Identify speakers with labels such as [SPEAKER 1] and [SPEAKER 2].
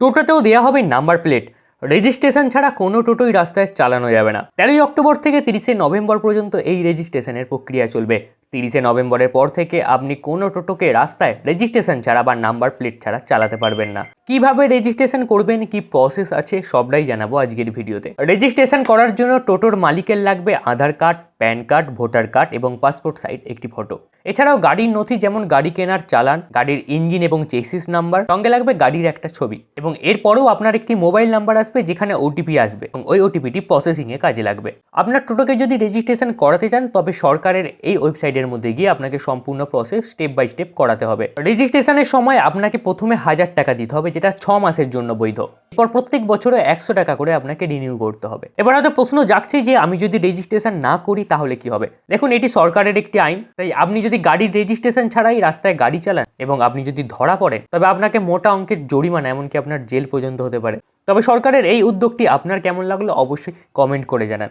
[SPEAKER 1] টোটোতেও দেওয়া হবে number plate. Registration ছাড়া কোনো টোটোই রাস্তায় চালানো যাবে না। তেরোই অক্টোবর থেকে তিরিশে নভেম্বর পর্যন্ত এই রেজিস্ট্রেশনের প্রক্রিয়া চলবে। তিরিশে নভেম্বরের পর থেকে আপনি কোনো টোটোকে রাস্তায় রেজিস্ট্রেশন ছাড়া বা নাম্বার প্লেট ছাড়া চালাতে পারবেন না। কীভাবে রেজিস্ট্রেশন করবেন, কি প্রসেস আছে, সবটাই জানাব আজকের ভিডিওতে। রেজিস্ট্রেশন করার জন্য টোটোর মালিকের লাগবে Aadhaar card, PAN card, voter card এবং পাসপোর্ট সাইজ একটি ফটো এছাড়াও গাড়ির নথি যেমন গাড়ি কেনার চালান, গাড়ির ইঞ্জিন এবং চেসিস নাম্বার সঙ্গে লাগবে গাড়ির একটা ছবি। এবং এরপরেও আপনার একটি মোবাইল নাম্বার আসবে যেখানে ওটিপি আসবে এবং ওই ওটিপিটি প্রসেসিংয়ে কাজে লাগবে। আপনার টোটোকে যদি রেজিস্ট্রেশন করাতে চান, তবে সরকারের এই ওয়েবসাইটের মধ্যে গিয়ে আপনাকে সম্পূর্ণ প্রসেস স্টেপ বাই স্টেপ করাতে হবে। রেজিস্ট্রেশনের সময় আপনাকে প্রথমে হাজার টাকা দিতে হবে যেটা ছ মাসের জন্য বৈধ। এরপর প্রত্যেক বছরে একশো টাকা করে আপনাকে রিনিউ করতে হবে। এবার হয়তো প্রশ্ন জাগছে যে আমি যদি রেজিস্ট্রেশন না করি তাহলে কি হবে? দেখুন, এটি সরকারের একটি আইন, তাই আপনি যদি গাড়ির রেজিস্ট্রেশন ছাড়াই রাস্তায় গাড়ি চালান এবং আপনি যদি ধরা পড়েন, তবে আপনাকে মোটা অঙ্কের জরিমানা, এমনকি আপনার জেল পর্যন্ত হতে পারে। তবে সরকারের এই উদ্যোগটি আপনার কেমন লাগল অবশ্যই কমেন্ট করে জানান।